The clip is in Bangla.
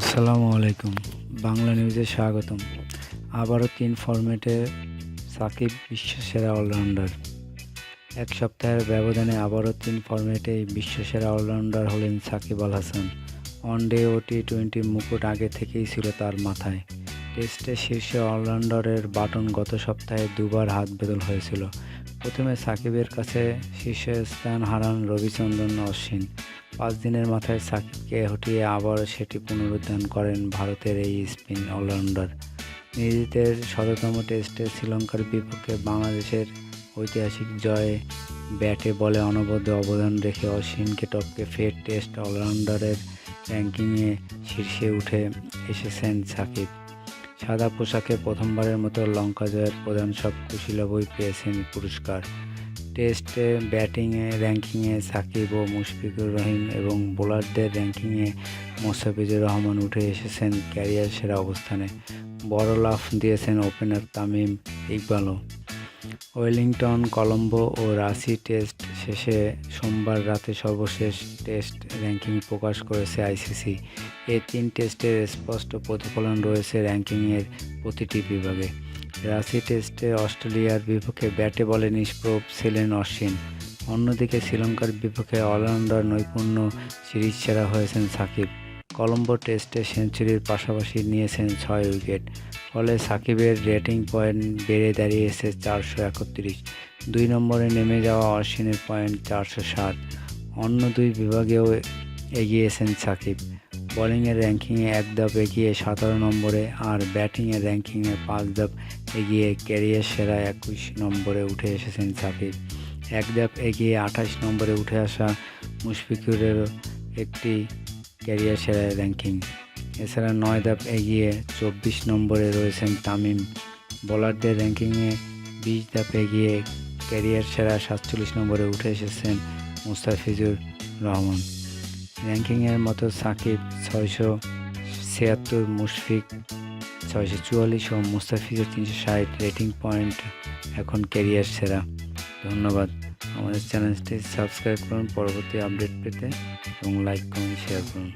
আসসালামু আলাইকুম। বাংলা নিউজে স্বাগতম। আবারও তিন ফরম্যাটে সাকিব বিশ্বসেরা অলরাউন্ডার। এক সপ্তাহের ব্যবধানে আবারও তিন ফরম্যাটে বিশ্বসেরা অলরাউন্ডার হলেন সাকিব আল হাসান। ওয়ানডে ও টি টোয়েন্টি মুকুট আগে থেকেই ছিল তার মাথায়। টেস্টে শীর্ষে অলরাউন্ডারের বাটন গত সপ্তাহে দুবার হাত বদল হয়েছিল। প্রথমে সাকিবের কাছে শীর্ষস্থান হারান, রবিচন্দ্রন, অশ্বিন। পাঁচ দিনের মাথায় সাকিবকে হটিয়ে আবার সেটি পুনরুদ্ধার করেন ভারতের এই স্পিন অলরাউন্ডার। নিজেদের শততম টেস্টে শ্রীলঙ্কার বিপক্ষে বাংলাদেশের ঐতিহাসিক জয়ে ব্যাটে বলে অনবদ্য অবদান রেখে অশ্বিনকে টপকে ফের টেস্ট অলরাউন্ডারের র্যাঙ্কিংয়ে শীর্ষে উঠে এসেছেন সাকিব। সাদা পোশাকে প্রথমবারের মতো লঙ্কা জয়ের প্রধান সব কুশীলবই পেয়েছেন পুরস্কার। টেস্টে, ব্যাটিংয়ে, র্যাঙ্কিংয়ে সাকিব ও মুশফিকুর রহিম এবং বোলারদের র্যাঙ্কিংয়ে মোস্তাফিজুর রহমান উঠে এসেছেন ক্যারিয়ার সেরা অবস্থানে। বড় লাফ দিয়েছেন ওপেনার তামিম ইকবালও। ওয়েলিংটন, কলম্বো ও রাঁচি টেস্ট শেষে সোমবার রাতে সর্বশেষ টেস্ট র্যাঙ্কিং প্রকাশ করেছে আইসিসি। এই তিন টেস্টের স্পষ্ট প্রতিফলন রয়েছে র্যাঙ্কিংয়ের প্রতিটি বিভাগে। রাঁচি টেস্টে অস্ট্রেলিয়ার বিপক্ষে ব্যাটে বলে নিষ্প্রভ ছিলেন অশ্বিন। অন্যদিকে শ্রীলঙ্কার বিপক্ষে অলরাউন্ডার নৈপুণ্য সিরিজ সেরা হয়েছেন সাকিব। কলম্বো টেস্টে সেঞ্চুরির পাশাপাশি নিয়েছেন ছয় উইকেট। ফলে সাকিবের রেটিং পয়েন্ট বেড়ে দাঁড়িয়েছে চারশো একত্রিশ। দুই নম্বরে নেমে যাওয়া অশ্বিনের পয়েন্ট চারশো ষাট অন্য দুই বিভাগেও এগিয়েছেন সাকিব। বোলিংয়ের র্যাঙ্কিংয়ে এক ধাপ এগিয়ে সতেরো নম্বরে আর ব্যাটিংয়ের র্যাঙ্কিংয়ে পাঁচ ধাপ এগিয়ে ক্যারিয়ার সেরা একুশ নম্বরে উঠে এসেছেন সাকিব। এক ধাপ এগিয়ে আঠাশ নম্বরে উঠে আসা মুশফিকুরেরও একটি ক্যারিয়ার সেরা র্যাঙ্কিং এছাড়া নয় ধাপ এগিয়ে চব্বিশ নম্বরে রয়েছেন তামিম। বোলারদের র্যাঙ্কিংয়ে বিশ ধাপ এগিয়ে ক্যারিয়ার সেরা সাতচল্লিশ নম্বরে উঠে এসেছেন মুস্তাফিজুর রহমান। র্যাঙ্কিংয়ের মতো সাকিব ছয়শো ছিয়াত্তর, মুশফিক ছয়শো চুয়াল্লিশ ও মুস্তাফিজের তিনশো ষাট রেটিং পয়েন্ট এখন ক্যারিয়ার সেরা। ধন্যবাদ। আমাদের চ্যানেলটি সাবস্ক্রাইব করুন, পরবর্তী আপডেট পেতে এবং লাইক করুন শেয়ার করুন।